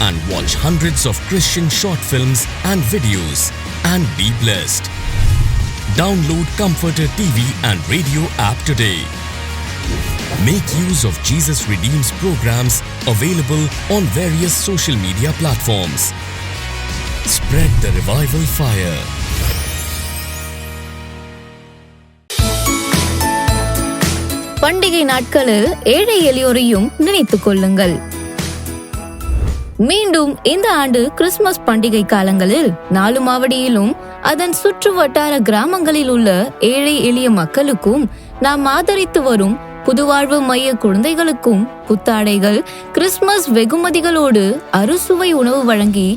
and watch hundreds of Christian short films and videos and be blessed. Download Comforter TV and radio app today. Make use of Jesus Redeems programs available on various social media platforms. Spread the revival fire. பண்டிகை நாட்களில் ஏழை எளியோரையும் நினைத்துக் கொள்ளுங்கள் மீண்டும் இந்த ஆண்டு Christmas பண்டிகை காலங்களில் நாலு மாவடியிலும் அதன் சுற்று வட்டார கிராமங்களில் உள்ள ஏழை எளிய மக்களுக்கும் நாம் ஆதரித்து வரும் புதுவாழ்வு மைய குழந்தைகளுக்கும் புத்தாடைகள் கிறிஸ்துமஸ் வெகுமதிகளோடு அறுசுவை உணவு வழங்கி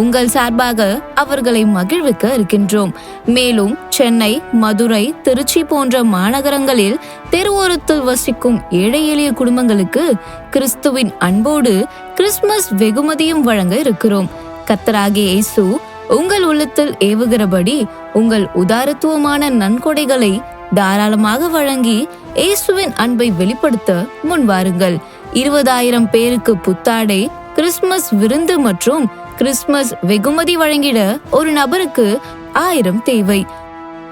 உங்கள் சார்பாக அவர்களை மகிழ்விக்க இருக்கின்றோம். மேலும் சென்னை மதுரை திருச்சி போன்ற மாநகரங்களில் தெருவோரத்தில் வசிக்கும் ஏழை எளிய குடும்பங்களுக்கு கிறிஸ்துவின் அன்போடு கிறிஸ்துமஸ் வெகுமதியும் வழங்க இருக்கிறோம். கத்தராகிய இயேசு உங்கள் உள்ளத்தில் ஏவுகிறபடி உங்கள் உதாரத்துவமான நன்கொடைகளை தாராளமாக வழங்கி இயேசுவின் அன்பை வெளிப்படுத்த முன்வாருங்கள். இருபதாயிரம் பேருக்கு புத்தாடை கிறிஸ்துமஸ் விருந்து மற்றும் கிறிஸ்துமஸ் வெகுமதி வழங்கிட ஒரு நபருக்கு ஆயிரம் தேவை.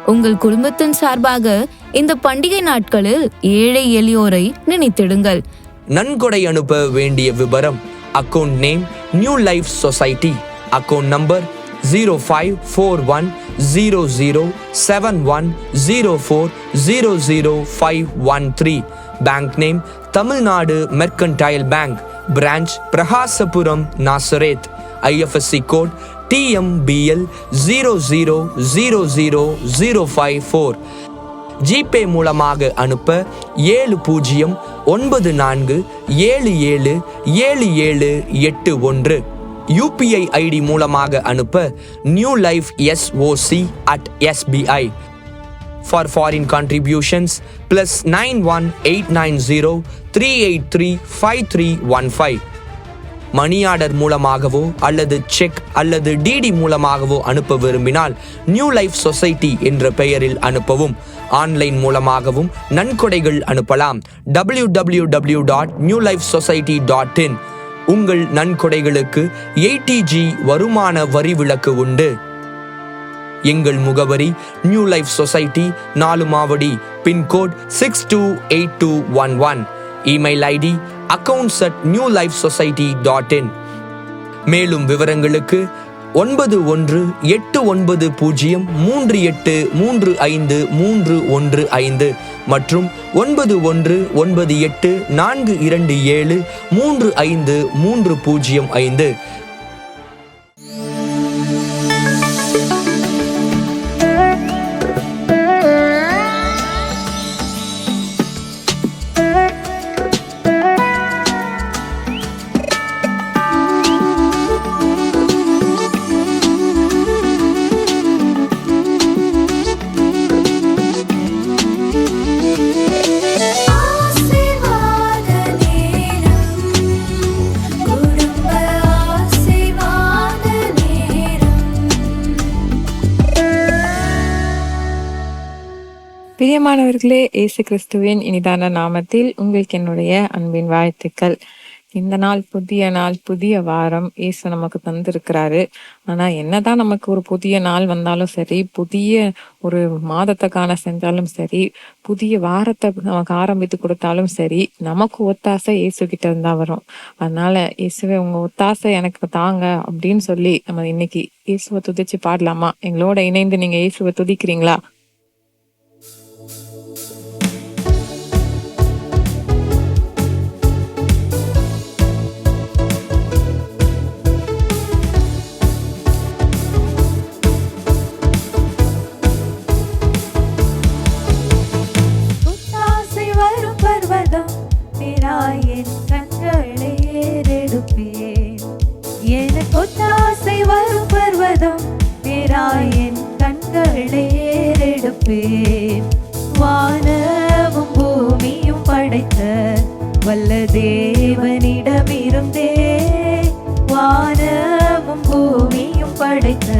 உங்கள் குடும்பத்தின் சார்பாக இந்த பண்டிகை நாட்களில் ஏழை எளியோரை நினைத்திடுங்கள். நன்கொடை அனுப்ப வேண்டிய விபரம் account name new life society account number zero five four one zero zero seven one zero four zero zero five one three bank name Tamil Nadu mercantile bank branch Prakasapuram Nazareth IFSC code TMBL zero zero zero zero zero five four GPay மூலமாக அனுப்ப ஏழு பூஜ்ஜியம் ஒன்பது நான்கு ஏழு ஏழு ஏழு ஏழு எட்டு ஒன்று. யூபிஐ ஐடி மூலமாக அனுப்ப new life SOC at SBI for foreign contributions plus nine one eight nine zero three eight three five three one five money order மூலமாகவோ அல்லது செக் அல்லது டிடி மூலமாகவோ அனுப்ப விரும்பினால் நியூ லைஃப் சொசைட்டி என்ற பெயரில் அனுப்பவும் ஆன்லைன் மூலமாகவும் நன்கொடைகள் அனுப்பலாம். W W W dot new life society dot in உங்கள் நன்கொடைகளுக்கு எயிட்டிஜி வருமான வரி விலக்கு உண்டு. எங்கள் முகவரி நியூ லைஃப் சொசைட்டி நாலு Mavadi pincode six two eight two one one email ID accounts at new life society dot in மேலும் விவரங்களுக்கு ஒன்பது ஒன்று எட்டு ஒன்பது பூஜ்ஜியம் மூன்று எட்டு மூன்று ஐந்து மூன்று ஒன்று ஐந்து மற்றும் ஒன்பது ஒன்று ஒன்பது எட்டு நான்கு இரண்டு ஏழு மூன்று ஐந்து மூன்று பூஜ்ஜியம் ஐந்து. பிரியமானவர்களே இயேசு கிறிஸ்துவின் இனிதான நாமத்தில் உங்களுக்கு என்னுடைய அன்பின் வாழ்த்துக்கள். இந்த நாள் புதிய நாள் புதிய வாரம் இயேசு நமக்கு தந்திருக்கிறாரு. ஆனா என்னதான் நமக்கு ஒரு புதிய நாள் வந்தாலும் சரி புதிய ஒரு மாதத்தை காண செஞ்சாலும் சரி புதிய வாரத்தை நமக்கு ஆரம்பித்து கொடுத்தாலும் சரி நமக்கு ஒத்தாசை இயேசு கிட்ட இருந்தா வரும். அதனால இயேசுவை உங்க ஒத்தாசை எனக்கு தாங்க அப்படின்னு சொல்லி நம்ம இன்னைக்கு இயேசுவை துதிச்சு பாடலாமா? எங்களோட இணைந்து நீங்க இயேசுவை துதிக்கிறீங்களா? என் கண்களை ஏறெடுப்பேன். எனக்கு ஒத்தாசை வரும் பர்வதம் பேராய் என் கண்களை ஏறெடுப்பேன். வானமும் பூமியும் படைத்த வல்ல தேவனிடமிருந்தே வானமும் பூமியும் படைத்த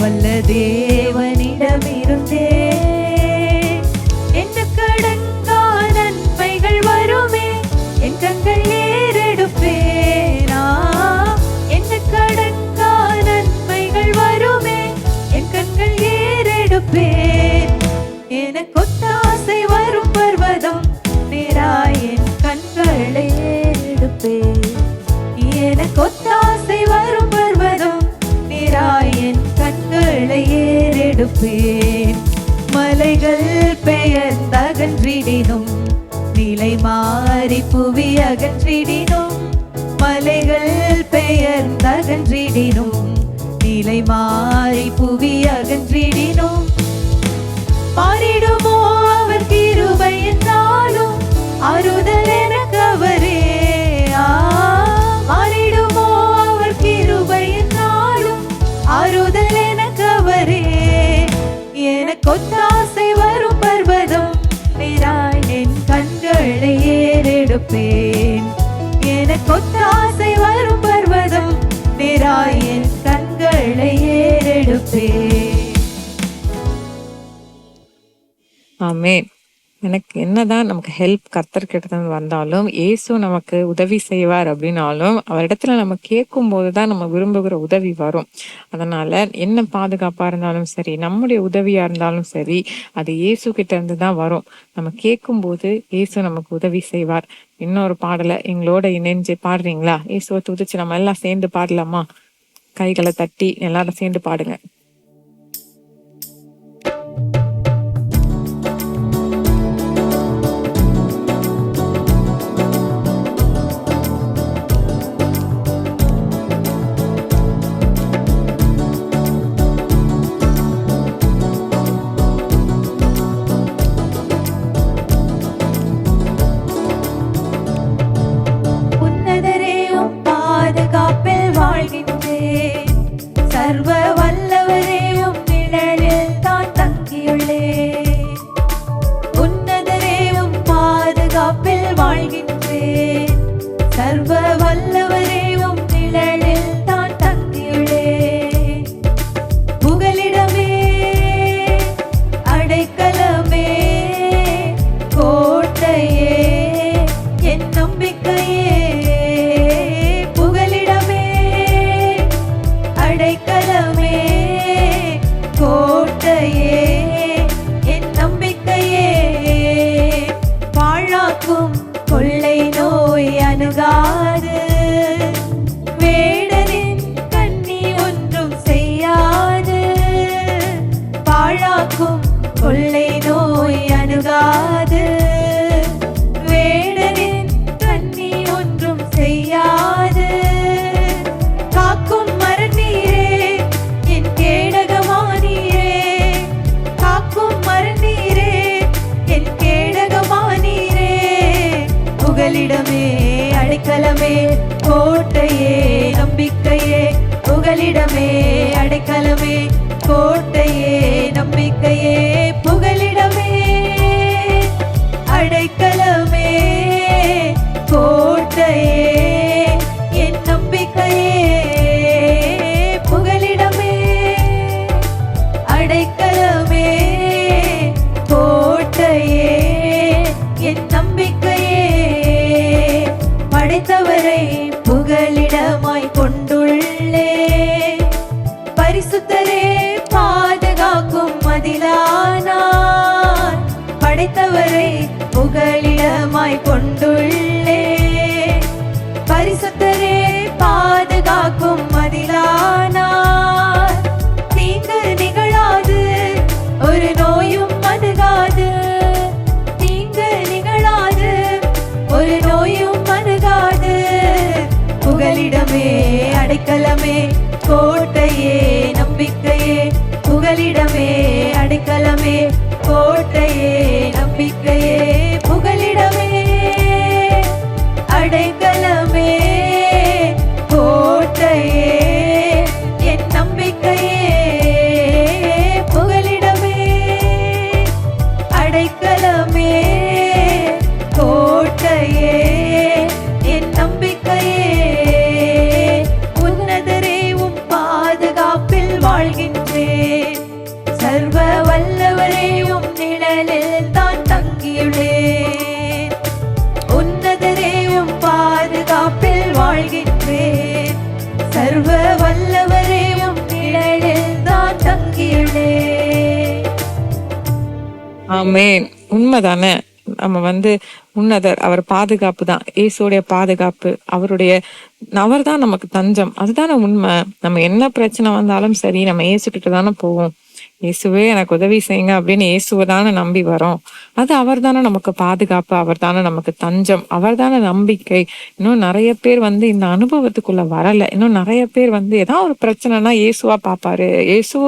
வல்ல தேவனிடமிருந்தே பார்ப்பேன் மலைகள் பெயர்ந்தகன்றிடினும் நிலை மாறி புவி அகன்றிடினும் மலைகள் பெயர்ந்தகன்றிடினும் நிலை மாறி புவி அகன்றிடினும். மாறிடும் இருப்பேன் எனக்கு ஒத்தாசை வரும் பர்வதம் நீராய் கண்களை ஏறெடுப்பேன். ஆமேன். எனக்கு என்னதான் நமக்கு ஹெல்ப் கத்தர்கிட்ட வந்தாலும் ஏசு நமக்கு உதவி செய்வார் அப்படின்னாலும் அவரிடத்துல நம்ம கேட்கும் போதுதான் நம்ம விரும்புகிற உதவி வரும். அதனால என்ன பாதுகாப்பா இருந்தாலும் சரி நம்முடைய உதவியா இருந்தாலும் சரி அது இயேசு கிட்ட இருந்து தான் வரும். நம்ம கேட்கும் போது ஏசு நமக்கு உதவி செய்வார். இன்னொரு பாடலை எங்களோட இணைஞ்சு பாடுறீங்களா? இயேசுவை துதிச்சு நம்ம எல்லாம் சேர்ந்து பாடலாமா? கைகளை தட்டி எல்லாரும் சேர்ந்து பாடுங்க. அடைக்கலமே கோட்டையே நம்பிக்கையே புகலிடமே. அடைக்கலமே கோட்டையே. புகலிடமாய் கொண்டுள்ளே. பரிசுத்தரே பாதுகாக்கும் மதிலானார். தீங்கு நிகழாது ஒரு நோயும் மதுகாது தீங்கு நிகழாது ஒரு நோயும் மதுகாது புகலிடமே அடைக்கலமே கோட்டையே நம்பிக்கையே. புகலிடமே அடைக்கலமே கோட்டை ஆமென் உண்மைதானே? நம்ம வந்து உன்னதர் அவர் பாதுகாப்பு தான் ஏசுடைய பாதுகாப்பு அவருடைய அவர் தான் நமக்கு தஞ்சம். அதுதானே உண்மை. நம்ம என்ன பிரச்சனை வந்தாலும் சரி நம்ம ஏசுக்கிட்டு தானே போவோம். இயேசுவே எனக்கு உதவி செய்யுங்க அப்படின்னு இயேசுவை தானே நம்பி வரோம். அது அவர் தானே நமக்கு பாதுகாப்பு அவர் தானே நமக்கு தஞ்சம் அவர் தானே நம்பிக்கை. இன்னும் நிறைய பேர் வந்து இந்த அனுபவத்துக்குள்ள வரல. இன்னும் நிறைய பேர் வந்து ஏதாவது ஒரு பிரச்சனைனா இயேசுவா பார்ப்பாரு. இயேசு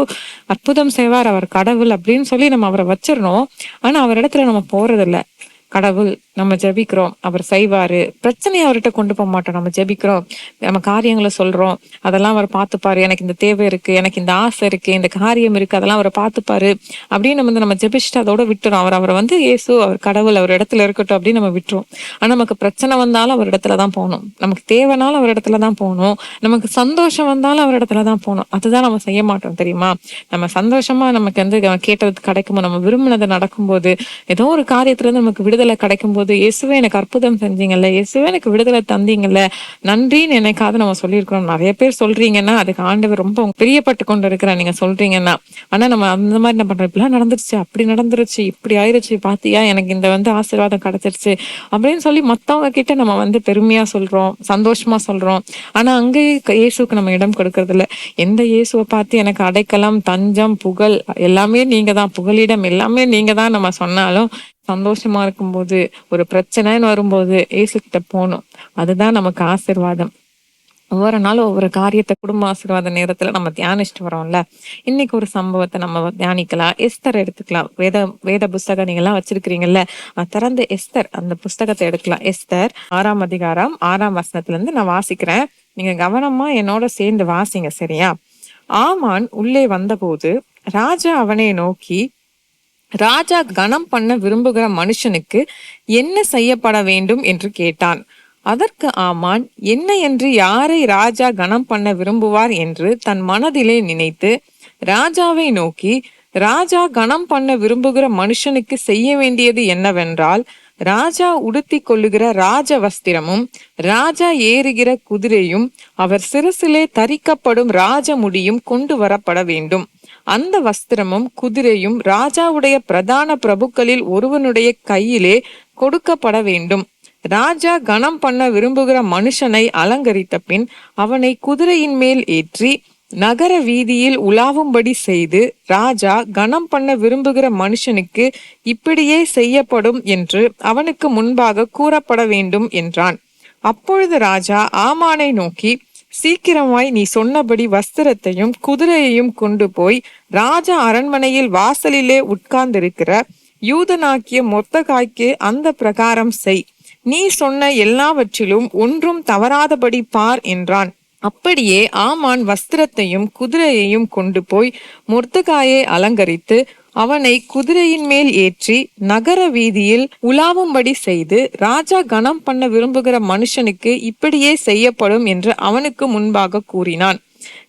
அற்புதம் செய்வார் அவர் கடவுள் அப்படின்னு சொல்லி நம்ம அவரை வச்சிடணும். ஆனா அவர் இடத்துல நம்ம போறதில்ல. கடவுள் நம்ம ஜெபிக்கிறோம். அவர் செய்வாரு. பிரச்சனையை அவர்கிட்ட கொண்டு போக மாட்டோம். நம்ம ஜெபிக்கிறோம். நம்ம காரியங்களை சொல்றோம். அதெல்லாம் அவர் பார்த்துப்பாரு. எனக்கு இந்த தேவை இருக்கு. எனக்கு இந்த ஆசை இருக்கு. இந்த காரியம் இருக்கு. அதெல்லாம் அவரை பார்த்துப்பாரு. அப்படின்னு வந்து நம்ம ஜபிச்சுட்டு அதோட விட்டுறோம். அவர் அவரை வந்து இயேசு அவர் கடவுள் அவர் இடத்துல இருக்கட்டும் அப்படின்னு நம்ம விட்டுரும் ஆனா நமக்கு பிரச்சனை வந்தாலும் அவர் இடத்துல தான் போகணும். நமக்கு தேவைனாலும் அவர் இடத்துல தான் போகணும். நமக்கு சந்தோஷம் வந்தாலும் அவர் இடத்துல தான் போகணும். அதுதான் நம்ம செய்ய மாட்டோம் தெரியுமா? நம்ம சந்தோஷமா நமக்கு வந்து கேட்டது கிடைக்குமோ நம்ம விரும்பினது நடக்கும்போது ஏதோ ஒரு காரியத்துல இருந்து நமக்கு விடுதலை கிடைக்கும் போது போது இயேசுவே எனக்கு அற்புதம் செஞ்சீங்கல்ல இயேசுவே எனக்கு விடுதலை தந்தீங்கல்ல. நன்றின்னு என்னைக்காவது நம்ம சொல்லியிருக்கிறோம். நிறைய பேர் சொல்றீங்கன்னா அதுக்கு ஆண்டவர் ரொம்ப பிரியப்பட்டு கொண்டு இருக்கிறேன் நீங்க சொல்றீங்கன்னா. ஆனா நம்ம அந்த மாதிரி என்ன பண்றோம்? இப்படிலாம் நடந்துருச்சு அப்படி நடந்துருச்சு இப்படி ஆயிருச்சு பாத்தியா எனக்கு இந்த வந்து ஆசீர்வாதம் கிடைச்சிருச்சு அப்படின்னு சொல்லி மத்தவங்க கிட்ட நம்ம வந்து பெருமையா சொல்றோம் சந்தோஷமா சொல்றோம். ஆனா அங்கே இயேசுக்கு நம்ம இடம் கொடுக்கறது இல்ல எந்த இயேசுவை பார்த்து எனக்கு அடைக்கலம் தஞ்சம் புகழ் எல்லாமே நீங்க தான் புகலிடம் எல்லாமே நீங்க தான் நம்ம சொன்னாலும் சந்தோஷமா இருக்கும்போது ஒரு பிரச்சனைன்னு வரும்போது இயேசு கிட்ட போகணும். அதுதான் நமக்கு ஆசீர்வாதம். ஒவ்வொரு நாளும் ஒவ்வொரு காரியத்தை குடும்ப ஆசீர்வாத நேரத்துல நம்ம தியானிச்சுட்டு வரோம்ல. இன்னைக்கு ஒரு சம்பவத்தை நம்ம தியானிக்கலாம். எஸ்தர் எடுத்துக்கலாம். வேத வேத புஸ்தகம் நீங்க எல்லாம் வச்சிருக்கிறீங்கல்ல. திறந்து எஸ்தர் அந்த புஸ்தகத்தை எடுக்கலாம். எஸ்தர் ஆறாம் அதிகாரம் ஆறாம் வசனத்துல இருந்து நான் வாசிக்கிறேன். நீங்க கவனமா என்னோட சேர்ந்து வாசிங்க சரியா? ஆமான் உள்ளே வந்தபோது ராஜா அவனை நோக்கி ராஜா கனம் பண்ண விரும்புகிற மனுஷனுக்கு என்ன செய்யப்பட வேண்டும் என்று கேட்டான். அதற்கு ஆமான் என்ன என்று யாரை ராஜா கனம் பண்ண விரும்புவார் என்று தன் மனதிலே நினைத்து ராஜாவை நோக்கி ராஜா கனம் பண்ண விரும்புகிற மனுஷனுக்கு செய்ய வேண்டியது என்னவென்றால் ராஜா உடுத்தி கொள்ளுகிற ராஜ வஸ்திரமும் ராஜா ஏறுகிற குதிரையும் அவர் சிறுசிலே தரிக்கப்படும் ராஜ முடியும் கொண்டு வரப்பட வேண்டும். அந்த வஸ்திரமும் குதிரையும் ராஜாவுடைய பிரதான பிரபுக்களில் ஒருவனுடைய கையிலே கொடுக்கப்பட வேண்டும். ராஜா கனம் பண்ண விரும்புகிற மனுஷனை அலங்கரித்த பின் அவனை குதிரையின் மேல் ஏற்றி நகர வீதியில் உலாவும்படி செய்து ராஜா கனம் பண்ண விரும்புகிற மனுஷனுக்கு இப்படியே செய்யப்படும் என்று அவனுக்கு முன்பாக கூறப்பட வேண்டும் என்றான். அப்பொழுது ராஜா ஆமானை நோக்கி சீக்கிரமாய் நீ சொன்னபடி வஸ்திரத்தையும் குதிரையையும் கொண்டு போய் ராஜா அரண்மனையில் வாசலிலே உட்கார்ந்திருக்கிற யூதனாக்கிய மொத்தகாய்க்கு அந்த பிரகாரம் செய். நீ சொன்ன எல்லாவற்றிலும் ஒன்றும் தவறாதபடி பார் என்றான். அப்படியே ஆமான் வஸ்திரத்தையும் குதிரையையும் கொண்டு போய் மொர்த்தகாயை அலங்கரித்து அவனை குதிரையின் மேல் ஏற்றி நகர வீதியில் உலாவும்படி செய்து ராஜா கனம் பண்ண விரும்புகிற மனுஷனுக்கு இப்படியே செய்யப்படும் என்று அவனுக்கு முன்பாக கூறினான்.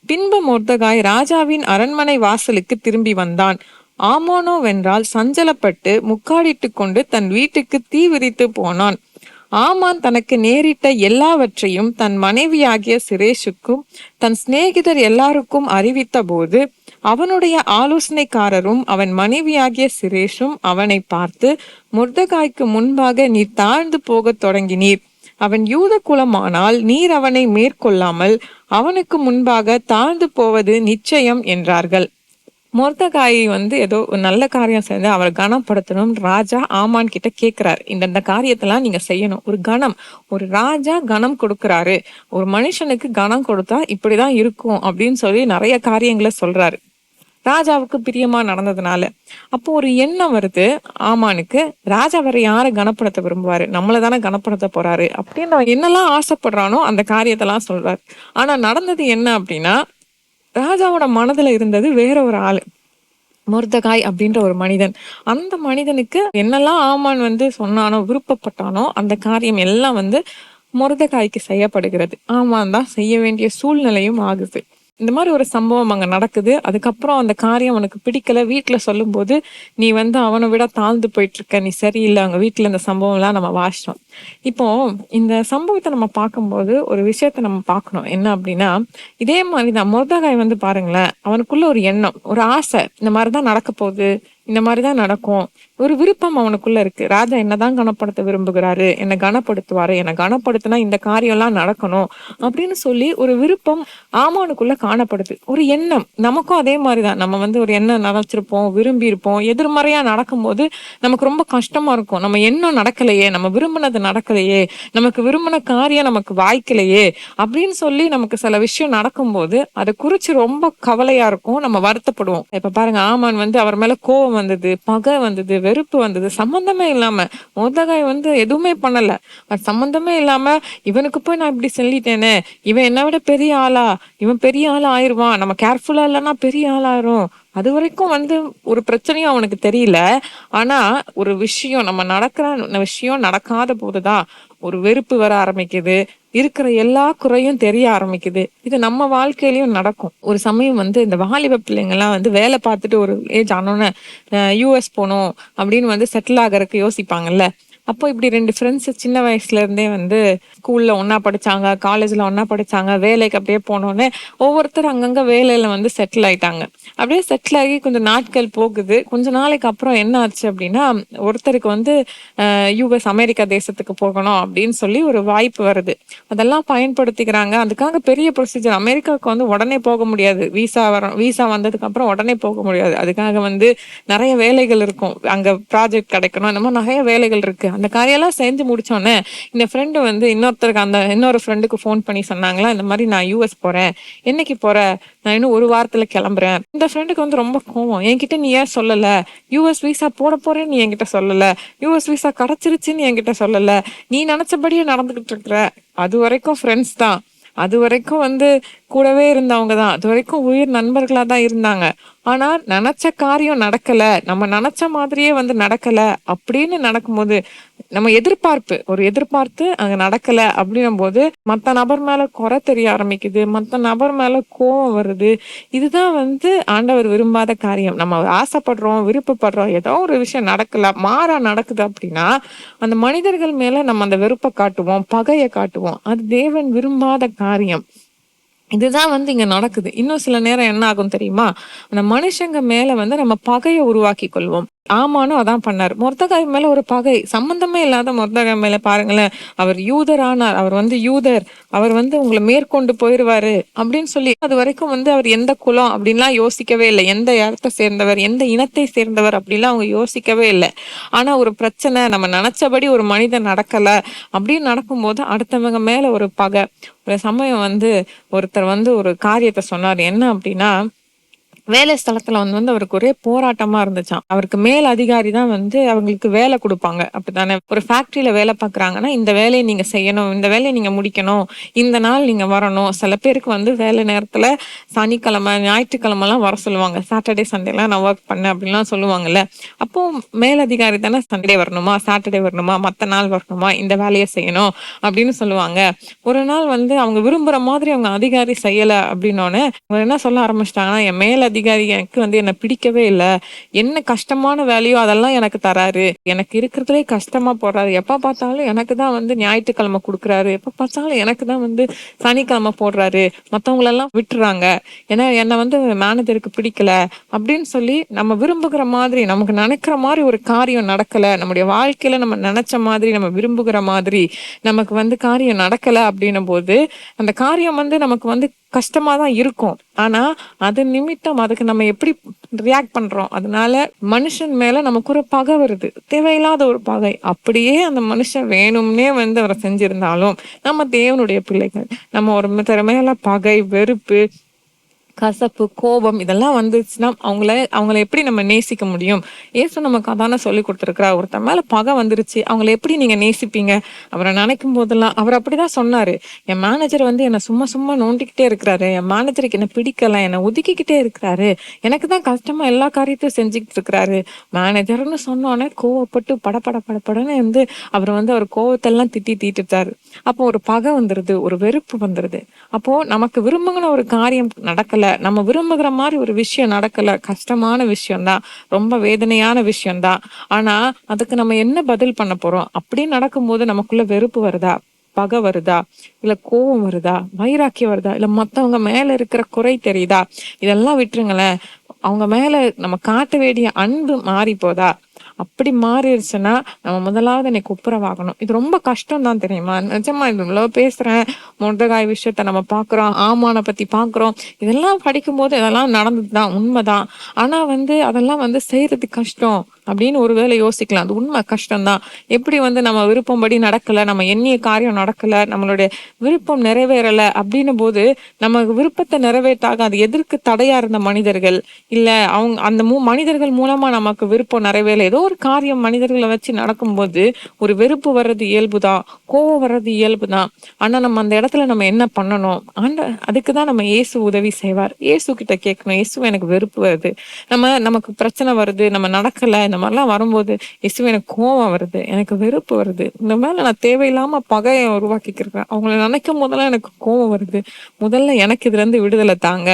பின்பு மொர்தகாய் ராஜாவின் அரண்மனை வாசலுக்கு திரும்பி வந்தான். ஆமானோ வென்றால் சஞ்சலப்பட்டு முக்காடிட்டு கொண்டு தன் வீட்டுக்கு தீ விரித்து போனான். ஆமான் தனக்கு நேரிட்ட எல்லாவற்றையும் தன் மனைவியாகிய சிரேஷுக்கும் தன் சிநேகிதர் எல்லாருக்கும் அறிவித்த போது அவனுடைய ஆலோசனைக்காரரும் அவன் மனைவியாகிய சிரேஷும் அவனை பார்த்து முர்தகாய்க்கு முன்பாக நீர் தாழ்ந்து போகத் தொடங்கினீர். அவன் யூத குலமானால் நீர் அவனை மேற்கொள்ளாமல் அவனுக்கு முன்பாக தாழ்ந்து போவது நிச்சயம் என்றார்கள். மொர்தகாயை வந்து ஏதோ ஒரு நல்ல காரியம் செய்து அவர் கனப்படுத்தணும் ராஜா ஆமான் கிட்ட கேக்குறாரு. இந்தந்த இந்த காரியத்தெல்லாம் நீங்க செய்யணும். ஒரு கணம். ஒரு ராஜா கணம் கொடுக்கறாரு. ஒரு மனுஷனுக்கு கணம் கொடுத்தா இப்படிதான் இருக்கும் அப்படின்னு சொல்லி நிறைய காரியங்களை சொல்றாரு. ராஜாவுக்கு பிரியமா நடந்ததுனால. அப்போ ஒரு எண்ணம் வருது ஆமானுக்கு ராஜா வேற யாரை கனப்படுத்த விரும்புவாரு? நம்மள தானே கனப்படுத்த போறாரு? அப்படின்னு என்னெல்லாம் ஆசைப்படுறானோ அந்த காரியத்தெல்லாம் சொல்றாரு. ஆனா நடந்தது என்ன அப்படின்னா ராஜாவோட மனதுல இருந்தது வேற ஒரு ஆளு. முருதகாய் அப்படின்ற ஒரு மனிதன். அந்த மனிதனுக்கு என்னெல்லாம் ஆமான் வந்து சொன்னானோ விருப்பப்பட்டானோ அந்த காரியம் எல்லாம் வந்து முருதகாய்க்கு செய்யப்படுகிறது. ஆமான் தான் செய்ய வேண்டிய சூழ்நிலையும் ஆகுது. இந்த மாதிரி ஒரு சம்பவம் அங்கே நடக்குது. அதுக்கப்புறம் அந்த காரியம் உனக்கு பிடிக்கல. வீட்டில் சொல்லும்போது நீ வந்து அவனை விட தாழ்ந்து போயிட்டு இருக்க நீ சரியில்லை. அவங்க வீட்டில் இந்த சம்பவம் எல்லாம் நம்ம வாசிச்சோம். இப்போ இந்த சம்பவத்தை நம்ம பார்க்கும்போது ஒரு விஷயத்த நம்ம பார்க்கணும். என்ன அப்படின்னா இதே மாதிரி தான் முருதகாய் வந்து பாருங்களேன் அவனுக்குள்ள ஒரு எண்ணம் ஒரு ஆசை. இந்த மாதிரி தான் நடக்க போகுது. இந்த மாதிரி தான் நடக்கும். ஒரு விருப்பம் அவனுக்குள்ள இருக்கு. ராஜா என்னதான் கனப்படுத்த விரும்புகிறாரு என்னை கனப்படுத்துவாரு என்னை கனப்படுத்தினா இந்த காரியம்லாம் நடக்கணும் அப்படின்னு சொல்லி ஒரு விருப்பம் ஆமானுக்குள்ள காணப்படுது. ஒரு எண்ணம். நமக்கும் அதே மாதிரிதான். நம்ம வந்து ஒரு எண்ணம் நினைச்சிருப்போம் விரும்பி இருப்போம். எதிர்மறையா நடக்கும்போது நமக்கு ரொம்ப கஷ்டமா இருக்கும். நம்ம எண்ணம் நடக்கலையே நம்ம விரும்பினது நடக்கலையே நமக்கு விரும்பின காரியம் நமக்கு வாய்க்கலையே அப்படின்னு சொல்லி நமக்கு சில விஷயம் நடக்கும்போது அதை குறிச்சு ரொம்ப கவலையா இருக்கும். நம்ம வருத்தப்படுவோம். இப்ப பாருங்க ஆமான் வந்து அவர் மேல கோவம் வந்தது பகை வந்தது வெறுப்பு வந்தது. சம்பந்தமே இல்லாம மோதகாய் வந்து எதுவுமே பண்ணல. அது சம்பந்தமே இல்லாம இவனுக்கு போய் நான் இப்படி சொல்லிட்டேனே இவன் என்னை விட பெரிய ஆளா? இவன் பெரிய ஆளா ஆயிருவான். நம்ம கேர்ஃபுல்லா இல்லைன்னா பெரிய ஆளாயிரும். அது வரைக்கும் வந்து ஒரு பிரச்சனையும் அவனுக்கு தெரியல. ஆனா ஒரு விஷயம் நம்ம நடக்கிற விஷயம் நடக்காத போதுதான் ஒரு வெறுப்பு வர ஆரம்பிக்குது. இருக்கிற எல்லா குறையும் தெரிய ஆரம்பிக்குது. இது நம்ம வாழ்க்கையிலயும் நடக்கும். ஒரு சமயம் வந்து இந்த வாலிப பிள்ளைங்க எல்லாம் வந்து வேலை பார்த்துட்டு ஒரு ஏஜ் ஆனோன்னு யூஎஸ் போகணும் அப்படின்னு வந்து செட்டில் ஆகறதுக்கு யோசிப்பாங்கல்ல. அப்போ இப்படி ரெண்டு ஃப்ரெண்ட்ஸ் சின்ன வயசுல இருந்தே வந்து ஸ்கூல்ல ஒன்னா படிச்சாங்க காலேஜ்ல ஒன்னா படிச்சாங்க வேலைக்கு அப்படியே போனோடனே ஒவ்வொருத்தர் அங்கங்க வேலையில வந்து செட்டில் ஆயிட்டாங்க. அப்படியே செட்டில் ஆகி கொஞ்சம் நாட்கள் போகுது. கொஞ்ச நாளைக்கு அப்புறம் என்ன ஆச்சு அப்படின்னா ஒருத்தருக்கு வந்து யூஎஸ் அமெரிக்கா தேசத்துக்கு போகணும் அப்படின்னு சொல்லி ஒரு வாய்ப்பு வருது. அதெல்லாம் பயன்படுத்திக்கிறாங்க. அதுக்காக பெரிய ப்ரொசீஜர் அமெரிக்காவுக்கு வந்து உடனே போக முடியாது. விசா வர விசா வந்ததுக்கு அப்புறம் உடனே போக முடியாது. அதுக்காக வந்து நிறைய வேலைகள் இருக்கும். அங்க ப்ராஜெக்ட் கிடைக்கணும். இந்த மாதிரி நிறைய வேலைகள் இருக்கு. அந்த காரியெல்லாம் செஞ்சு முடிச்சோன்னே இந்த ஃப்ரெண்டு வந்து இன்னொருத்தருக்கு அந்த இன்னொரு ஃப்ரெண்டுக்கு ஃபோன் பண்ணி சொன்னாங்களா இந்த மாதிரி நான் யூஎஸ் போறேன் என்னைக்கு போற நான் இன்னும் ஒரு வாரத்துல கிளம்புறேன். இந்த ஃப்ரெண்டுக்கு வந்து ரொம்ப கோவம். என்கிட்ட நீ ஏன் சொல்லல? யூஎஸ் விசா போட போறேன்னு நீ என்கிட்ட சொல்லல. யூஎஸ் விசா கிடச்சிருச்சுன்னு என்கிட்ட சொல்லல. நீ நினைச்சபடியே நடந்துகிட்டு இருக்கிற. அது வரைக்கும் ஃப்ரெண்ட்ஸ் தான். அது வரைக்கும் வந்து கூடவே இருந்தவங்க தான். அது வரைக்கும் உயிர் நண்பர்களா தான் இருந்தாங்க. ஆனா நினைச்ச காரியம் நடக்கல நம்ம நினைச்ச மாதிரியே வந்து நடக்கல அப்படின்னு நடக்கும்போது நம்ம எதிர்பார்ப்பு ஒரு எதிர்பார்த்து அங்க நடக்கல அப்படின்னும் போது மத்த நபர் மேல குறை தெரிய ஆரம்பிக்குது மத்த நபர் மேல கோவம் வருது. இதுதான் வந்து ஆண்டவர் விரும்பாத காரியம். நம்ம ஆசைப்படுறோம் விருப்பப்படுறோம் ஏதோ ஒரு விஷயம் நடக்கல மாறா நடக்குது அப்படின்னா அந்த மனிதர்கள் மேல நம்ம அந்த வெறுப்பை காட்டுவோம் பகையை காட்டுவோம். அது தேவன் விரும்பாத காரியம். இதுதான் வந்து இங்க நடக்குது. இன்னும் சில நேரம் என்ன ஆகும் தெரியுமா? அந்த மனுஷங்க மேல வந்து நம்ம பகையை உருவாக்கி கொள்வோம். ஆமானும் அதான் பண்ணார். மொர்தகாய் மேல ஒரு பகை. சம்பந்தமே இல்லாத மொர்தகாய் மேல பாருங்களேன். அவர் யூதர் ஆனார் அவர் வந்து யூதர். அவர் வந்து உங்களை மேற்கொண்டு போயிருவாரு அப்படின்னு சொல்லி அது வரைக்கும் வந்து அவர் எந்த குலம் அப்படின்லாம் யோசிக்கவே இல்லை. எந்த இடத்தை சேர்ந்தவர் எந்த இனத்தை சேர்ந்தவர் அப்படின்லாம் அவங்க யோசிக்கவே இல்லை. ஆனா ஒரு பிரச்சனை நம்ம நினைச்சபடி ஒரு மனிதன் நடக்கல அப்படின்னு நடக்கும்போது அடுத்தவங்க மேல ஒரு பகை. ஒரு சமயம் வந்து ஒருத்தர் வந்து ஒரு காரியத்தை சொன்னார். என்ன அப்படின்னா வேலை ஸ்தலத்துல வந்து வந்து அவருக்கு ஒரே போராட்டமா இருந்துச்சாம். அவருக்கு மேல் அதிகாரி தான் வந்து அவங்களுக்கு வேலை கொடுப்பாங்க. அப்படித்தானே? ஒரு ஃபேக்டரியில வேலை பார்க்கறாங்கன்னா இந்த வேலையை நீங்க செய்யணும் இந்த வேலையை நீங்க முடிக்கணும் இந்த நாள் நீங்க வரணும். சில பேருக்கு வந்து வேலை நேரத்துல சனிக்கிழமை ஞாயிற்றுக்கிழமை எல்லாம் வர சொல்லுவாங்க. சாட்டர்டே சண்டேலாம் நான் ஒர்க் பண்ணேன் அப்படின்லாம் சொல்லுவாங்கல்ல. அப்போ மேலதிகாரி தானே சண்டே வரணுமா சாட்டர்டே வரணுமா மத்த நாள் வரணுமா இந்த வேலையை செய்யணும் அப்படின்னு சொல்லுவாங்க. ஒரு நாள் வந்து அவங்க விரும்புற மாதிரி அவங்க அதிகாரி செய்யல அப்படின்னோடனே அவங்க என்ன சொல்ல ஆரம்பிச்சிட்டாங்கன்னா என் மேல் அதிகாரி எனக்கு வந்து என்ன பிடிக்கவே இல்லை. என்ன கஷ்டமான வேலையோ அதெல்லாம் எனக்கு தராரு. எனக்கு இருக்கிறதுலே கஷ்டமா போடுறாரு. எப்ப பார்த்தாலும் எனக்கு தான் வந்து ஞாயிற்றுக்கிழமை கொடுக்குறாரு. எப்ப பார்த்தாலும் எனக்கு தான் வந்து சனிக்கிழமை போடுறாரு. மற்றவங்களெல்லாம் விட்டுறாங்க. ஏன்னா என்னை வந்து மேனேஜருக்கு பிடிக்கல அப்படின்னு சொல்லி நம்ம விரும்புகிற மாதிரி நமக்கு நினைக்கிற மாதிரி ஒரு காரியம் நடக்கல. நம்முடைய வாழ்க்கையில நம்ம நினைச்ச மாதிரி நம்ம விரும்புகிற மாதிரி நமக்கு வந்து காரியம் நடக்கல அப்படின்னும் போது அந்த காரியம் வந்து நமக்கு வந்து கஷ்டமாக தான் இருக்கும். ஆனா அது நிமித்தம் அதுக்கு நம்ம எப்படி ரியாக்ட் பண்றோம்? அதனால மனுஷன் மேல நமக்கு ஒரு பகை வருது. தேவையில்லாத ஒரு பகை. அப்படியே அந்த மனுஷன் வேணும்னே வந்து அவரை செஞ்சிருந்தாலும் நம்ம தேவனுடைய பிள்ளைகள் நம்ம ஒரு திறமையில பகை வெறுப்பு கசப்பு கோபம் இதெல்லாம் வந்துச்சுன்னா அவங்கள அவங்கள எப்படி நம்ம நேசிக்க முடியும்? ஏசு நமக்கு அதானே சொல்லி கொடுத்துருக்குறா ஒருத்தன் மேல பகை வந்துருச்சு. அவங்கள எப்படி நீங்க நேசிப்பீங்க? அவரை நினைக்கும் போதெல்லாம் அவர் அப்படிதான் சொன்னாரு. என் மேனேஜர் வந்து என்னை சும்மா சும்மா நோண்டிக்கிட்டே இருக்கிறாரு. என் மேனேஜருக்கு என்ன பிடிக்கல. என்னை ஒதுக்கிக்கிட்டே இருக்கிறாரு. எனக்கு தான் கஷ்டமா எல்லா காரியத்தையும் செஞ்சுக்கிட்டு இருக்கிறாரு. மேனேஜர்னு சொன்னோன்னே கோவப்பட்டு படபட படப்படன்னு வந்து அவர் வந்து அவர் கோவத்தெல்லாம் திட்டி தீட்டுட்டாரு. அப்போ ஒரு பகை வந்துருது. ஒரு வெறுப்பு வந்துருது. அப்போ நமக்கு விரும்புகிற ஒரு காரியம் நடக்கல. நம்ம விரும்புகிற மாதிரி ஒரு விஷயம் நடக்கல கஷ்டமான விஷயம்தான் ரொம்ப வேதனையான விஷயம்தான். ஆனா அதுக்கு நம்ம என்ன பதில் பண்ண போறோம்? அப்படி நடக்கும்போது நமக்குள்ள வெறுப்பு வருதா? பகை வருதா? இல்ல கோவம் வருதா? வைராக்கியம் வருதா? இல்ல மத்தவங்க மேல இருக்கிற குறை தெரியுதா? இதெல்லாம் விட்டுருங்களேன். அவங்க மேல நம்ம காட்ட வேண்டிய அன்பு மாறி போதா அப்படி மாறிடுச்சுன்னா நம்ம முதலாவது என்னை ஒப்புரவாகணும் இது ரொம்ப கஷ்டம் தான் தெரியுமா? நிஜமா இது இவ்வளோ பேசுறேன். முருதகாய் விஷயத்த நம்ம பார்க்குறோம். ஆமான பத்தி பார்க்குறோம். இதெல்லாம் படிக்கும்போது இதெல்லாம் நடந்தது தான் உண்மைதான். ஆனா வந்து அதெல்லாம் வந்து செய்யறது கஷ்டம் அப்படின்னு ஒருவேளை யோசிக்கலாம். அது உண்மை கஷ்டம்தான். எப்படி வந்து நம்ம விருப்பம்படி நடக்கல நம்ம எண்ணிய காரியம் நடக்கல நம்மளுடைய விருப்பம் நிறைவேறல அப்படின்னும் போது நம்ம விருப்பத்தை நிறைவேற்றாக அது எதற்கு தடையா இருந்த மனிதர்கள்? இல்ல அவங்க அந்த மனிதர்கள் மூலமா நமக்கு விருப்பம் நிறைவேறல. ஏதோ ஒரு காரியம் மனிதர்களை வச்சு நடக்கும்போது ஒரு வெறுப்பு வர்றது இயல்புதான் கோவம் வர்றது இயல்புதான் ஆனா நம்ம அந்த இடத்துல நம்ம என்ன பண்ணணும்? ஆண்ட அதுக்கு தான் நம்ம இயேசு உதவி செய்வார். இயேசு கிட்ட கேட்கணும். இயேசு எனக்கு வெறுப்பு வருது. நம்ம நமக்கு பிரச்சனை வருது. நம்ம நடக்கல. இந்த மாதிரிலாம் வரும்போது இயேசு எனக்கு கோவம் வருது. எனக்கு வெறுப்பு வருது. இந்த மேல நான் தேவையில்லாம பகையை உருவாக்கிக்கிறேன் அவங்கள நினைக்கும் போதெல்லாம் எனக்கு கோவம் வருது. முதல்ல எனக்கு இதுல இருந்து விடுதலை தாங்க.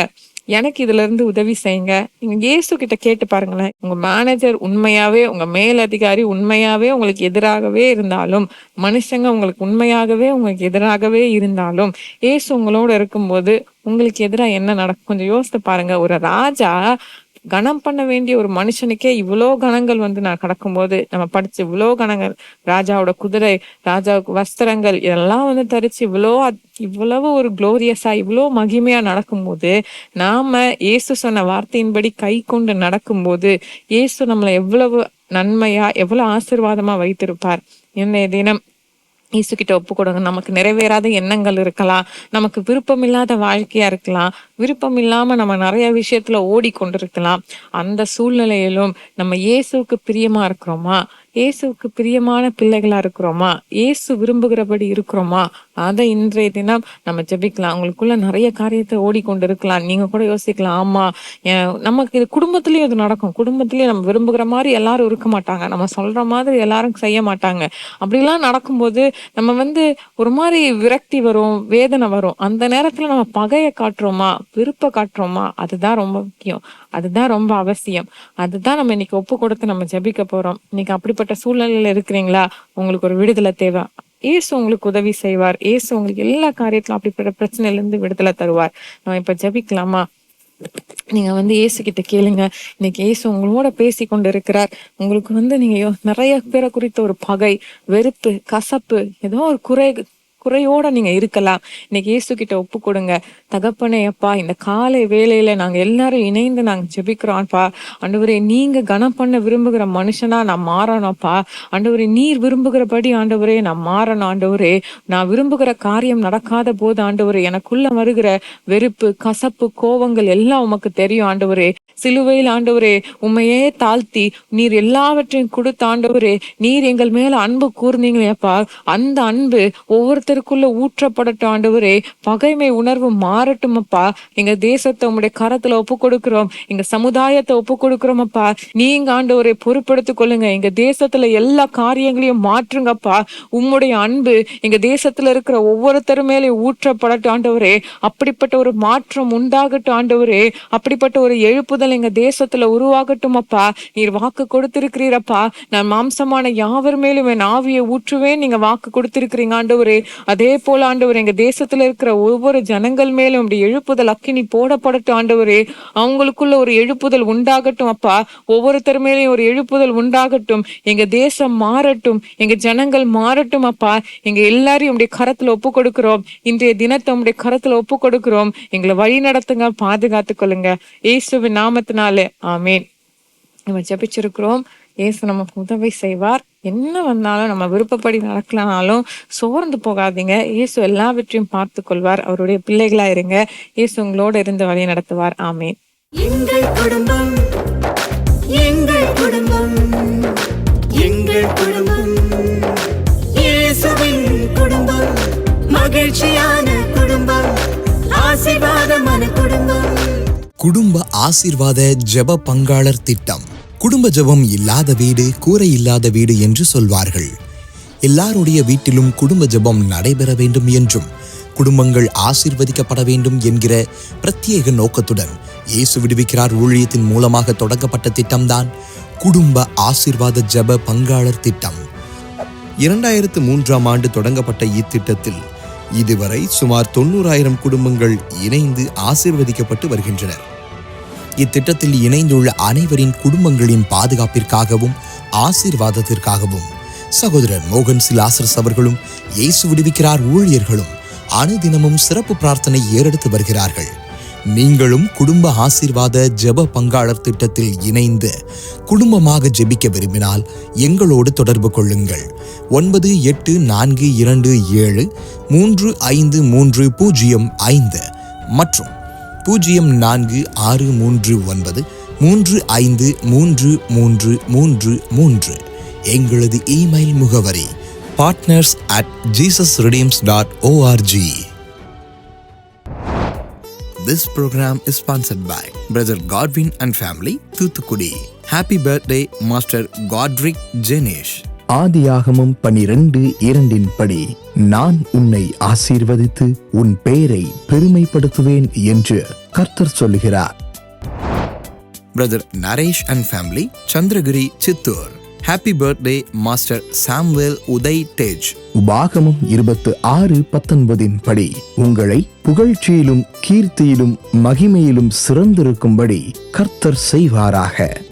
எனக்கு இதுல இருந்து உதவி செய்யுங்க. நீங்க இயேசு கிட்ட கேட்டு பாருங்களேன். உங்க மேனேஜர் உண்மையாவே உங்க மேலதிகாரி உண்மையாவே உங்களுக்கு எதிராகவே இருந்தாலும் மனுஷங்க உங்களுக்கு உண்மையாகவே உங்களுக்கு எதிராகவே இருந்தாலும் இயேசு உங்களோட இருக்கும்போது உங்களுக்கு எதிராக என்ன நடக்கும்? கொஞ்சம் யோசித்து பாருங்க. ஒரு ராஜா கணம் பண்ண வேண்டிய ஒரு மனுஷனுக்கே இவ்வளோ கணங்கள் வந்து நான் கடக்கும்போது நம்ம படிச்ச இவ்வளோ கணங்கள் ராஜாவோட குதிரை ராஜாவுக்கு வஸ்திரங்கள் இதெல்லாம் வந்து தரிச்சு இவ்வளோ இவ்வளவு ஒரு குளோரியஸா இவ்வளோ மகிமையா நடக்கும்போது நாம இயேசு சொன்ன வார்த்தையின்படி கை கொண்டு நடக்கும்போது இயேசு நம்மளை எவ்வளவு நன்மையா எவ்வளவு ஆசிர்வாதமா வைத்திருப்பார். இன்றைய தினம் இயேசு கிட்ட ஒப்பு கொடுங்க நமக்கு நிறைவேறாத எண்ணங்கள் இருக்கலாம். நமக்கு விருப்பம் இல்லாத வாழ்க்கையா இருக்கலாம். விருப்பம் இல்லாம நம்ம நிறைய விஷயத்துல ஓடிக்கொண்டிருக்கலாம். அந்த சூழ்நிலையிலும் நம்ம இயேசுவுக்கு பிரியமா இருக்கிறோமா? இயேசுவுக்கு பிரியமான பிள்ளைகளா இருக்கிறோமா? இயேசு விரும்புகிறபடி இருக்கிறோமா? அதை இன்றைய தினம் நம்ம ஜெபிக்கலாம். அவங்களுக்குள்ள நிறைய காரியத்தை ஓடிக்கொண்டு இருக்கலாம் நீங்க கூட யோசிக்கலாம். ஆமா நமக்கு இது குடும்பத்திலயும் இது நடக்கும். குடும்பத்திலயும் நம்ம விரும்புகிற மாதிரி எல்லாரும் இருக்க மாட்டாங்க. நம்ம சொல்ற மாதிரி எல்லாரும் செய்ய மாட்டாங்க. அப்படிலாம் நடக்கும்போது நம்ம வந்து ஒரு மாதிரி விரக்தி வரும் வேதனை வரும். அந்த நேரத்துல நம்ம பகையை காட்டுறோமா? விருப்ப காட்டுறோமா? அதுதான் ரொம்ப முக்கியம். அதுதான் ரொம்ப அவசியம். அதுதான் நம்ம இன்னைக்கு ஒப்பு கொடுத்து நம்ம ஜெபிக்க போறோம். இன்னைக்கு அப்படிப்பட்ட சூழ்நிலையில இருக்கிறீங்களா? உங்களுக்கு ஒரு விடுதலை தேவை. இயேசு உங்களுக்கு உதவி செய்வார். இயேசு உங்களுக்கு எல்லா காரியத்திலும் அப்படிப்பட்ட பிரச்சனையில இருந்து விடுதலை தருவார். நம்ம இப்ப ஜபிக்கலாமா? நீங்க வந்து இயேசு கிட்ட கேளுங்க. இன்னைக்கு இயேசு உங்களோட பேசி கொண்டு இருக்கிறார் உங்களுக்கு வந்து நீங்க நிறைய பேரை குறித்த ஒரு பகை வெறுப்பு கசப்பு ஏதோ ஒரு குறை குறையோட நீங்க இருக்கலாம். இன்னைக்கு இயேசு கிட்ட ஒப்பு கொடுங்க. தகப்பனே அப்பா இந்த காலை வேலையில நாங்க எல்லாரும் இணைந்து நாங்க ஜெபிக்கிறோம்ப்பா ஆண்டவரே நீங்க கனம் பண்ண விரும்புகிற மனுஷனா நான் மாறணும்ப்பா ஆண்டவரே நீர் விரும்புகிறபடி ஆண்டவரே நான் மாறணும் ஆண்டவரே. நான் விரும்புகிற காரியம் நடக்காத போது ஆண்டவரே எனக்குள்ள வருகிற வெறுப்பு கசப்பு கோவங்கள் எல்லாம் உமக்கு தெரியும் ஆண்டவரே. சிலுவையில் ஆண்டவரே உண்மையே தாழ்த்தி நீர் எல்லாவற்றையும் கொடுத்த ஆண்டவரே நீர் எங்கள் மேல அன்பு கூர்ந்தீங்களேப்பா அந்த அன்பு ஒவ்வொருத்தருக்குள்ள ஊற்றப்படட்டும் ஆண்டவரே. பகைமை உணர்வு மாறட்டும் அப்பா. எங்க தேசத்தை உங்களுடைய கரத்துல ஒப்பு கொடுக்கிறோம். எங்க சமுதாயத்தை ஒப்பு கொடுக்கிறோம் அப்பா. நீங்க ஆண்டவரை பொறுப்படுத்திக் கொள்ளுங்க. எங்க தேசத்துல எல்லா காரியங்களையும் மாற்றுங்கப்பா உம்முடைய அன்பு எங்க தேசத்துல இருக்கிற ஒவ்வொருத்தர் மேலே ஊற்றப்படட்டும் ஆண்டவரே. அப்படிப்பட்ட ஒரு மாற்றம் உண்டாகட்டும் ஆண்டவரே. அப்படிப்பட்ட ஒரு எழுப்புதல் எங்க தேசத்துல உருவாகட்டும் அப்பா. நீர் வாக்கு கொடுத்திருக்கிறீரப்பா. நான் மாம்சமான யாவர் மேலும் என் ஆவியை ஊற்றுவேன். நீங்க வாக்கு கொடுத்திருக்கிறீங்க ஆண்டவரே. அதே போல ஆண்டவர் எங்க தேசத்துல இருக்கிற ஒவ்வொரு ஜனங்கள் மேலும் அப்படி எழுப்புதல் அக்கினி போடப்படட்டும் ஆண்டவரே. அவங்களுக்குள்ள ஒரு எழுப்புதல் உண்டாகட்டும் அப்பா. ஒவ்வொருத்தர் மேலேயும் ஒரு எழுப்புதல் உண்டாகட்டும். எங்க தேசம் மாறட்டும். எங்க ஜனங்கள் மாறட்டும் அப்பா. எங்க எல்லாரையும் உடைய கரத்துல ஒப்பு கொடுக்கிறோம் இன்றைய தினத்தை உடைய கரத்துல ஒப்பு கொடுக்கிறோம் எங்களை வழி நடத்துங்க பாதுகாத்துக் கொள்ளுங்க இயேசுவின் நாமத்தினாலே ஆமேன். நம்ம ஜபிச்சிருக்கிறோம். ஏசு நமக்கு உதவி செய்வார். என்ன வந்தாலும் நம்ம விருப்பப்படி நடக்கலனாலும் சோர்ந்து போகாதீங்க. இயேசு எல்லாவற்றையும் பார்த்து கொள்வார் அவருடைய பிள்ளைகளா இருங்க. இயேசு உங்களோட இருந்து வழி நடத்துவார். ஆமேன். எங்கள் குடும்பம் எங்கள் குடும்பம் எங்கள் குடும்பம். இயேசுவின் குடும்பம் மகிழ்ச்சியான குடும்பம் ஆசீர்வாதமான குடும்பம். குடும்ப ஆசீர்வாத ஜெப பங்காளர் திட்டம். குடும்ப ஜெபம் இல்லாத வீடு கூரை இல்லாத வீடு என்று சொல்வார்கள். எல்லாருடைய வீட்டிலும் குடும்ப ஜெபம் நடைபெற வேண்டும் என்றும் குடும்பங்கள் ஆசிர்வதிக்கப்பட வேண்டும் என்கிற பிரத்யேக நோக்கத்துடன் இயேசு விடுவிக்கிறார் ஊழியத்தின் மூலமாக தொடங்கப்பட்ட திட்டம்தான் குடும்ப ஆசிர்வாத ஜெப பங்காளர் திட்டம். இரண்டாயிரத்து மூன்றாம் ஆண்டு தொடங்கப்பட்ட இத்திட்டத்தில் இதுவரை சுமார் தொண்ணூறாயிரம் குடும்பங்கள் இணைந்து ஆசிர்வதிக்கப்பட்டு வருகின்றனர். இத்திட்டத்தில் இணைந்துள்ள அனைவரின் குடும்பங்களின் பாதுகாப்பிற்காகவும் ஆசீர்வாதத்திற்காகவும். சகோதரர் மோகன் சிலாசரஸ் அவர்களும் இயேசு விடுவிக்கிறார் ஊழியர்களும் அனுதினமும் சிறப்பு பிரார்த்தனை ஏறெடுத்து வருகிறார்கள். நீங்களும் குடும்ப ஆசீர்வாத ஜெப பங்காளர் திட்டத்தில் இணைந்து குடும்பமாக ஜெபிக்க விரும்பினால் எங்களோடு தொடர்பு கொள்ளுங்கள். ஒன்பது எட்டு நான்கு இரண்டு ஏழு மூன்று ஐந்து மூன்று பூஜ்ஜியம் ஐந்து மற்றும் பூஜ்ஜியம் நான்கு ஆறு மூன்று ஒன்பது மூன்று ஐந்து மூன்று மூன்று மூன்று மூன்று. எங்களது இமெயில் முகவரி partners at Jesus dot ORG this programme is sponsored by brother Godwin and family Thoothukudi happy birthday master Godric Genesh ஆதியாகமம் பனிரெண்டு இரண்டின் படி நான் உன்னை ஆசீர்வதித்து உன் பெயரை பெருமைப்படுத்துவேன் என்று கர்த்தர் சொல்லுகிறார். Brother Naresh and family Chandragiri Chittoor happy birthday master Samuel Uday Tej உபாகமம் இருபத்து ஆறு பத்தொன்பதின் படி உங்களை புகழ்ச்சியிலும் கீர்த்தியிலும் மகிமையிலும் சிறந்திருக்கும்படி கர்த்தர் செய்வாராக.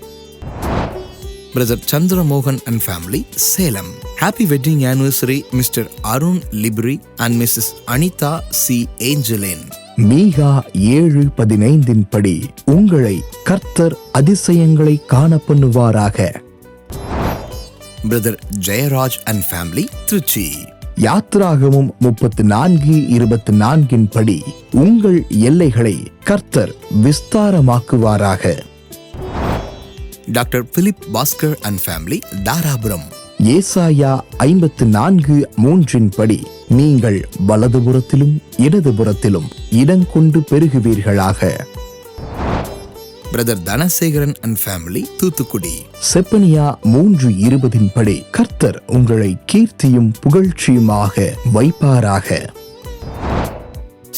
Brother Chandramohan and family Salem happy wedding anniversary Mr Arun Libri and Mrs Anitha C Angeline மீகா ஏழு பதினைந்தின் படி உங்களை கர்த்தர் அதிசயங்களை காண பண்ணுவாராக brother Jayaraj and family Trichy யாத்ராகமும் முப்பத்து நான்கு இருபத்தி நான்கின் படி உங்கள் எல்லைகளை கர்த்தர் விஸ்தாரமாக்குவாராக. Doctor Philip Bhaskar and family Dharapuram. ஏசாயா ஐம்பத்து நான்கு மூன்றின் படி நீங்கள் வலதுபுறத்திலும் இடதுபுறத்திலும் இடங்கொண்டு பெருகுவீர்களாக. Brother Dhanasekaran and family Thoothukudi. Zephaniah மூன்று இருபதின் படி கர்த்தர் உங்களை கீர்த்தியும் புகழ்ச்சியுமாக வைப்பாராக.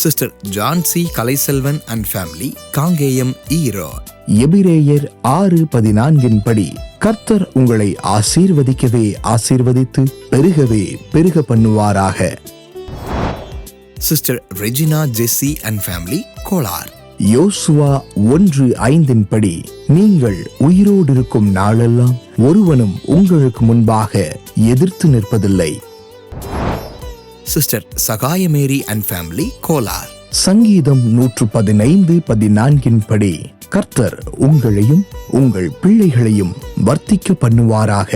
Sister Jhansi Kalaiselvan and family Kangeyam Erode எபிரேயர் ஆறு பதினான்கின் படி கர்த்தர் உங்களை ஆசீர்வதிக்கவே ஆசீர்வதித்து பெருகவே பெருக பண்ணுவாராக. Sister Regina Jessie and family Kolar யோசுவா ஒன்று ஐந்தின் படி நீங்கள் உயிரோடு இருக்கும் நாளெல்லாம் ஒருவனும் உங்களுக்கு முன்பாக எதிர்த்து நிற்பதில்லை. Sister Sagayamary and family Kolar சங்கீதம் நூற்று பதினைந்து பதினான்கின் படி கர்த்தர் உங்களையும் உங்கள் பிள்ளைகளையும் வர்த்திக்க பண்ணுவாராக.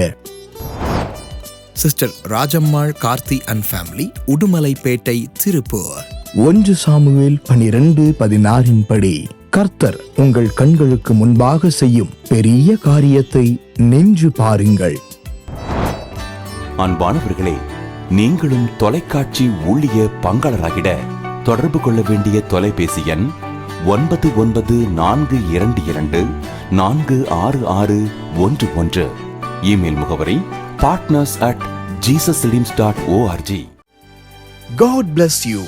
Sister Rajammal Karthi and family Udumalaipettai Tiruppur ஒன்று சாமுவேல் பனிரெண்டு பதினாறின் படி கர்த்தர் உங்கள் கண்களுக்கு முன்பாக செய்யும் பெரிய காரியத்தை நெஞ்சு பாருங்கள். அன்பானவர்களே நீங்களும் தொலைக்காட்சி ஊழிய பங்காளராகிட தொடர்பு கொள்ள வேண்டிய தொலைபேசி எண் ஒன்பது ஒன்பது நான்கு இரண்டு இரண்டு நான்கு ஆறு ஆறு ஒன்று ஒன்று. இமெயில் முகவரி partners at Jesus dot ORG God bless you